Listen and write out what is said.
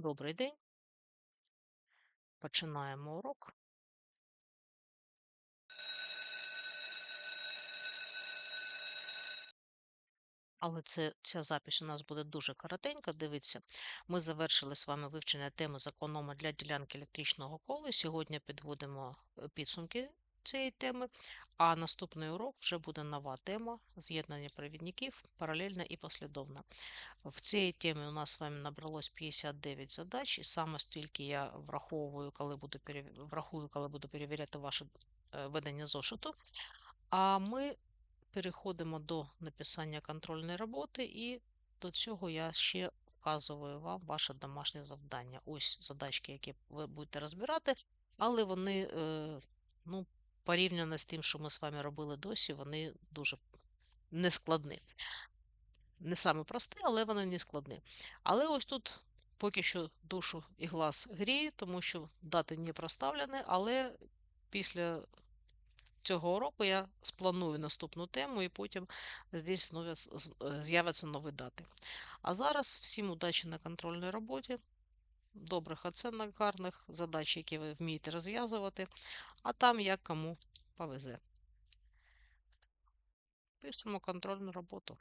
Добрий день. Починаємо урок. Але це, ця запись у нас буде дуже коротенька. Дивіться, ми завершили з вами вивчення теми законома для ділянки електричного кола. Сьогодні підводимо е, підсумки цієї теми, а наступний урок вже буде нова тема з'єднання провідників паралельно і послідовно. В цій темі у нас з вами набралось 59 задач, і саме стільки я враховую, коли буду перев... врахую, коли буду перевіряти ваше е, ведення зошиту. А ми переходимо до написання контрольної роботи, і до цього я ще вказую вам ваше домашнє завдання. Ось задачки, які ви будете розбирати, але вони, е, ну, порівняно з тим, що ми з вами робили досі, вони дуже нескладні. Не саме просте, але вони не складні. Але ось тут поки що душу і глаз гріє, тому що дати не проставлені, але після цього уроку я спланую наступну тему, і потім здесь з'являться нові дати. А зараз всім удачі на контрольній роботі, добрих оцінок, гарних задач, які ви вмієте розв'язувати, а там як кому повезе. Пишемо контрольну роботу.